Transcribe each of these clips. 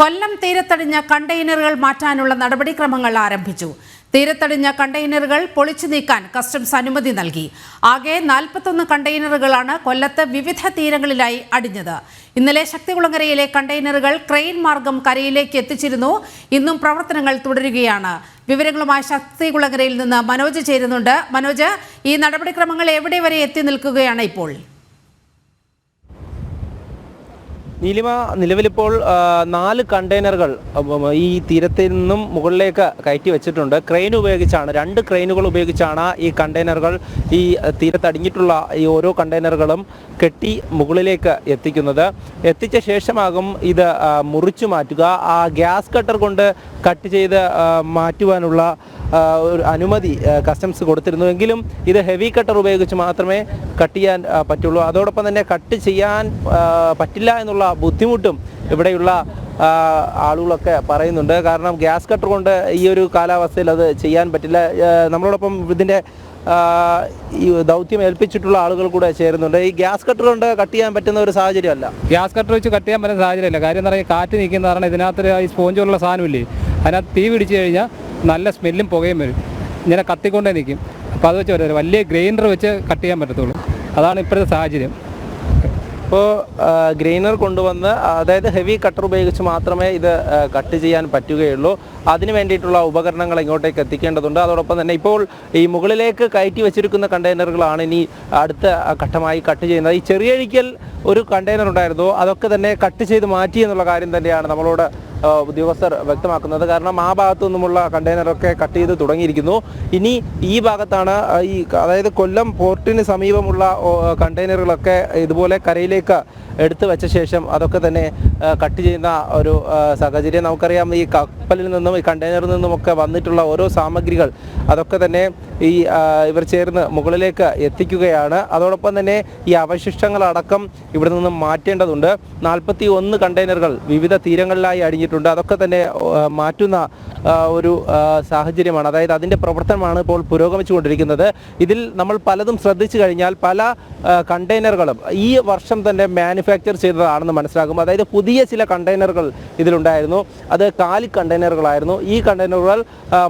കൊല്ലം തീരത്തടിഞ്ഞ കണ്ടെയ്നറുകൾ മാറ്റാനുള്ള നടപടിക്രമങ്ങൾ ആരംഭിച്ചു. തീരത്തടിഞ്ഞ കണ്ടെയ്നറുകൾ പൊളിച്ചു നീക്കാൻ കസ്റ്റംസ് അനുമതി നൽകി. ആകെ നാൽപ്പത്തൊന്ന് കണ്ടെയ്നറുകളാണ് കൊല്ലത്ത് വിവിധ തീരങ്ങളിലായി അടിഞ്ഞത്. ഇന്നലെ ശക്തികുളങ്ങരയിലെ കണ്ടെയ്നറുകൾ ക്രെയിൻ മാർഗം കരയിലേക്ക് എത്തിച്ചിരുന്നു. ഇന്നും പ്രവർത്തനങ്ങൾ തുടരുകയാണ്. വിവരങ്ങളുമായി ശക്തികുളങ്ങരയിൽ നിന്ന് മനോജ് ചേരുന്നുണ്ട്. മനോജ് ഈ നടപടിക്രമങ്ങൾ എവിടെ വരെ എത്തി നിൽക്കുകയാണ് ഇപ്പോൾ? നീലിമ നിലവിലിപ്പോൾ നാല് കണ്ടെയ്നറുകൾ ഈ തീരത്തിൽ നിന്നും മുകളിലേക്ക് കയറ്റി വെച്ചിട്ടുണ്ട്. ക്രെയിൻ ഉപയോഗിച്ചാണ് രണ്ട് ക്രെയിനുകൾ ഉപയോഗിച്ചാണ് ഈ കണ്ടെയ്നറുകൾ ഈ തീരത്തടിഞ്ഞിട്ടുള്ള ഈ ഓരോ കണ്ടെയ്നറുകളും കെട്ടി മുകളിലേക്ക് എത്തിക്കുന്നത്. എത്തിച്ച ശേഷമാകും ഇത് മുറിച്ചു മാറ്റുക. ആ ഗ്യാസ് കട്ടർ കൊണ്ട് കട്ട് ചെയ്ത് മാറ്റുവാനുള്ള ഒരു അനുമതി കസ്റ്റംസ് കൊടുത്തിരുന്നുവെങ്കിലും ഇത് ഹെവി കട്ടർ ഉപയോഗിച്ച് മാത്രമേ കട്ട് ചെയ്യാൻ പറ്റുള്ളൂ. അതോടൊപ്പം തന്നെ കട്ട് ചെയ്യാൻ പറ്റില്ല എന്നുള്ള ബുദ്ധിമുട്ടും ഇവിടെയുള്ള ആളുകളൊക്കെ പറയുന്നുണ്ട്. കാരണം ഗ്യാസ് കട്ടർ കൊണ്ട് ഈ ഒരു കാലാവസ്ഥയിൽ അത് ചെയ്യാൻ പറ്റില്ല. നമ്മളോടൊപ്പം ഇതിന്റെ ഈ ദൗത്യം ഏൽപ്പിച്ചിട്ടുള്ള ആളുകൾ കൂടെ ചേരുന്നുണ്ട്. ഈ ഗ്യാസ് കട്ടർ കൊണ്ട് കട്ട് ചെയ്യാൻ പറ്റുന്ന ഒരു സാഹചര്യമല്ല. ഗ്യാസ് കട്ടർ വെച്ച് കട്ട് ചെയ്യാൻ പറ്റുന്ന സാഹചര്യമല്ല. കാര്യം എന്ന് പറഞ്ഞാൽ കാറ്റ് നിൽക്കുന്ന കാരണം ഇതിനകത്ത് ഈ സ്പോഞ്ച് സാധനമില്ലേ അതിനകത്ത് തീ പിടിച്ചു കഴിഞ്ഞാൽ നല്ല സ്മെല്ലും പുകയും വരും. ഇങ്ങനെ കത്തിക്കൊണ്ടേ നിൽക്കും. അപ്പോൾ അത് വെച്ച് വലിയ ഗ്രൈൻഡർ വെച്ച് കട്ട് ചെയ്യാൻ പറ്റത്തുള്ളൂ. അതാണ് ഇപ്പോഴത്തെ സാഹചര്യം. ഇപ്പോൾ ഗ്രെയിനർ കൊണ്ടുവന്ന് അതായത് ഹെവി കട്ടർ ഉപയോഗിച്ച് മാത്രമേ ഇത് കട്ട് ചെയ്യാൻ പറ്റുകയുള്ളൂ. അതിന് വേണ്ടിയിട്ടുള്ള ഉപകരണങ്ങൾ ഇങ്ങോട്ടേക്ക് എത്തിക്കേണ്ടതുണ്ട്. അതോടൊപ്പം തന്നെ ഇപ്പോൾ ഈ മുകളിലേക്ക് കയറ്റി വെച്ചിരിക്കുന്ന കണ്ടെയ്നറുകളാണ് ഇനി അടുത്ത ഘട്ടമായി കട്ട് ചെയ്യുന്നത്. ഈ ചെറിയഴിക്കൽ ഒരു കണ്ടെയ്നർ ഉണ്ടായിരുന്നു. അതൊക്കെ തന്നെ കട്ട് ചെയ്ത് മാറ്റി എന്നുള്ള കാര്യം തന്നെയാണ് നമ്മളോട് ഉദ്യോഗസ്ഥർ വ്യക്തമാക്കുന്നത്. കാരണം ആ ഭാഗത്തു നിന്നുമുള്ള കണ്ടെയ്നറൊക്കെ കട്ട് ചെയ്ത് തുടങ്ങിയിരിക്കുന്നു. ഇനി ഈ ഭാഗത്താണ് ഈ അതായത് കൊല്ലം പോർട്ടിന് സമീപമുള്ള കണ്ടെയ്നറുകളൊക്കെ ഇതുപോലെ കരയിലേക്ക് എടുത്തു വെച്ച ശേഷം അതൊക്കെ തന്നെ കട്ട് ചെയ്യുന്ന ഒരു സാഹചര്യം നമുക്കറിയാം. ഈ കപ്പലിൽ നിന്നും ഈ കണ്ടെയ്നറിൽ നിന്നുമൊക്കെ വന്നിട്ടുള്ള ഓരോ സാമഗ്രികൾ അതൊക്കെ തന്നെ ഈ ഇവർ ചേർന്ന് മുകളിലേക്ക് എത്തിക്കുകയാണ്. അതോടൊപ്പം തന്നെ ഈ അവശിഷ്ടങ്ങളടക്കം ഇവിടെ നിന്നും മാറ്റേണ്ടതുണ്ട്. നാൽപ്പത്തി ഒന്ന് കണ്ടെയ്നറുകൾ വിവിധ തീരങ്ങളിലായി അടിഞ്ഞിട്ടുണ്ട്. അതൊക്കെ തന്നെ മാറ്റുന്ന ഒരു സാഹചര്യമാണ്. അതായത് അതിന്റെ പ്രവർത്തനമാണ് ഇപ്പോൾ പുരോഗമിച്ചുകൊണ്ടിരിക്കുന്നത്. ഇതിൽ നമ്മൾ പലതും ശ്രദ്ധിച്ചു കഴിഞ്ഞാൽ പല കണ്ടെയ്നറുകളും ഈ വർഷം തന്നെ മാനുഫാക്ചർ ചെയ്തതാണെന്ന് മനസ്സിലാകും. അതായത് പുതിയ ചില കണ്ടെയ്നറുകൾ ഇതിലുണ്ടായിരുന്നു. അത് കാലി കണ്ടെയ്നറുകളായിരുന്നു ഈ കണ്ടെയ്നറുകൾ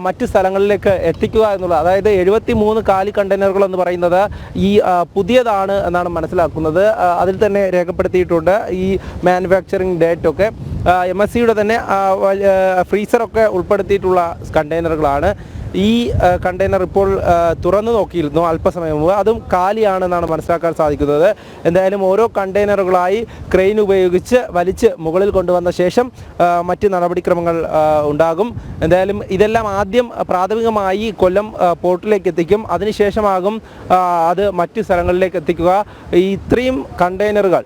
മറ്റ് സ്ഥലങ്ങളിലേക്ക് എത്തിക്കുക എന്നുള്ളത് അതായത് എഴുപത്തി മൂന്ന് കാലി കണ്ടെയ്നറുകൾ എന്ന് പറയുന്നത് ഈ പുതിയതാണ് എന്നാണ് മനസ്സിലാക്കുന്നത്. അതിൽ തന്നെ രേഖപ്പെടുത്തിയിട്ടുണ്ട് ഈ മാനുഫാക്ചറിങ് ഡേറ്റ് ഒക്കെ എം എസ് സിയുടെ തന്നെ ഫ്രീസറൊക്കെ ഉൾപ്പെടുത്തിയിട്ടുള്ള കണ്ടെയ്നറുകളാണ് ഈ കണ്ടെയ്നർ ഇപ്പോൾ തുറന്നു നോക്കിയിരുന്നു അല്പസമയം മുമ്പ്. അതും കാലിയാണെന്നാണ് മനസ്സിലാക്കാൻ സാധിക്കുന്നത്. എന്തായാലും ഓരോ കണ്ടെയ്നറുകളായി ക്രെയിൻ ഉപയോഗിച്ച് വലിച്ച് മുകളിൽ കൊണ്ടുവന്ന ശേഷം മറ്റ് നടപടിക്രമങ്ങൾ ഉണ്ടാകും. എന്തായാലും ഇതെല്ലാം ആദ്യം പ്രാഥമികമായി കൊല്ലം പോർട്ടിലേക്ക് എത്തിക്കും. അതിനുശേഷമാകും അത് മറ്റ് സ്ഥലങ്ങളിലേക്ക് എത്തിക്കുക. ഇത്രയും കണ്ടെയ്നറുകൾ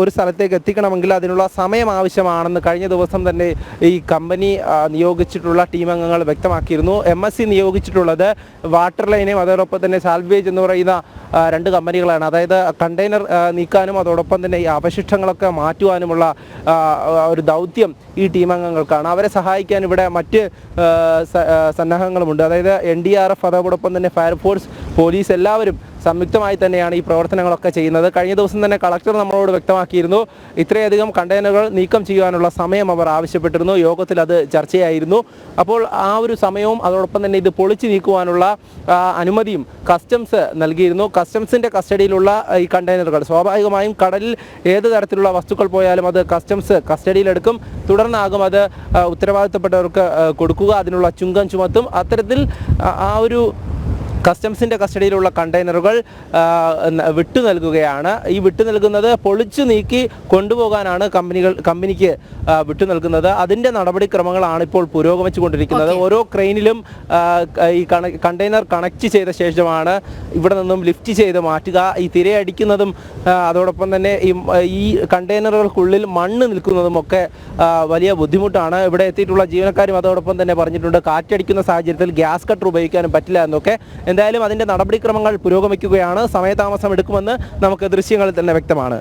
ഒരു സ്ഥലത്തേക്ക് എത്തിക്കണമെങ്കിൽ അതിനുള്ള സമയം ആവശ്യമാണെന്ന് കഴിഞ്ഞ ദിവസം തന്നെ ഈ കമ്പനി നിയോഗിച്ചിട്ടുള്ള ടീം അംഗങ്ങൾ വ്യക്തമാക്കിയിരുന്നു. എം എസ് സി നിയോഗിച്ചിട്ടുള്ളത് വാട്ടർ ലൈനെയും അതോടൊപ്പം തന്നെ സാൽവേജ് എന്ന് പറയുന്ന രണ്ട് കമ്പനികളാണ്. അതായത് കണ്ടെയ്നർ നീക്കാനും അതോടൊപ്പം തന്നെ ഈ അവശിഷ്ടങ്ങളൊക്കെ മാറ്റുവാനുമുള്ള ഒരു ദൗത്യം ഈ ടീം അംഗങ്ങൾക്കാണ്. അവരെ സഹായിക്കാൻ ഇവിടെ മറ്റ് സന്നാഹങ്ങളുമുണ്ട്. അതായത് എൻ ഡി ആർ എഫ് അതോടൊപ്പം തന്നെ ഫയർഫോഴ്സ് പോലീസ് എല്ലാവരും സംയുക്തമായി തന്നെയാണ് ഈ പ്രവർത്തനങ്ങളൊക്കെ ചെയ്യുന്നത്. കഴിഞ്ഞ ദിവസം തന്നെ കളക്ടർ നമ്മളോട് വ്യക്തമാക്കിയിരുന്നു. ഇത്രയധികം കണ്ടെയ്നറുകൾ നീക്കം ചെയ്യാനുള്ള സമയം അവർ ആവശ്യപ്പെട്ടിരുന്നു. യോഗത്തിൽ അത് ചർച്ചയായിരുന്നു. അപ്പോൾ ആ ഒരു സമയവും അതോടൊപ്പം തന്നെ ഇത് പൊളിച്ചു നീക്കുവാനുള്ള അനുമതിയും കസ്റ്റംസ് നൽകിയിരുന്നു. കസ്റ്റംസിന്റെ കസ്റ്റഡിയിലുള്ള ഈ കണ്ടെയ്നറുകൾ. സ്വാഭാവികമായും കടലിൽ ഏത് തരത്തിലുള്ള വസ്തുക്കൾ പോയാലും അത് കസ്റ്റംസ് കസ്റ്റഡിയിലെടുക്കും. തുടർന്നാകും അത് ഉത്തരവാദിത്തപ്പെട്ടവർക്ക് കൊടുക്കുക. അതിനുള്ള ചുങ്കം ചുമത്തും. അത്തരത്തിൽ ആ ഒരു കസ്റ്റംസിന്റെ കസ്റ്റഡിയിലുള്ള കണ്ടെയ്നറുകൾ വിട്ടു നൽകുകയാണ്. ഈ വിട്ടു നൽകുന്നത് പൊളിച്ചു നീക്കി കൊണ്ടുപോകാനാണ് കമ്പനികൾ കമ്പനിക്ക് വിട്ടു നൽകുന്നത്. അതിന്റെ നടപടിക്രമങ്ങളാണ് ഇപ്പോൾ പുരോഗമിച്ചു കൊണ്ടിരിക്കുന്നത് ഓരോ ക്രെയിനിലും ഈ കണ്ടെയ്നർ കണക്ട് ചെയ്ത ശേഷമാണ് ഇവിടെ നിന്നും ലിഫ്റ്റ് ചെയ്ത് മാറ്റുക. ഈ തിരയടിക്കുന്നതും അതോടൊപ്പം തന്നെ ഈ ഈ കണ്ടെയ്നറുകൾക്കുള്ളിൽ മണ്ണ് നിൽക്കുന്നതും ഒക്കെ വലിയ ബുദ്ധിമുട്ടാണ്. ഇവിടെ എത്തിയിട്ടുള്ള ജീവനക്കാരും അതോടൊപ്പം തന്നെ പറഞ്ഞിട്ടുണ്ട് കാറ്റടിക്കുന്ന സാഹചര്യത്തിൽ ഗ്യാസ് കട്ടർ ഉപയോഗിക്കാനും പറ്റില്ല എന്നൊക്കെ. എന്തായാലും അതിന്റെ നടപടിക്രമങ്ങൾ പുരോഗമിക്കുകയാണ്. സമയതാമസം എടുക്കുമെന്ന് നമുക്ക് ദൃശ്യങ്ങളിൽ തന്നെ വ്യക്തമാണ്.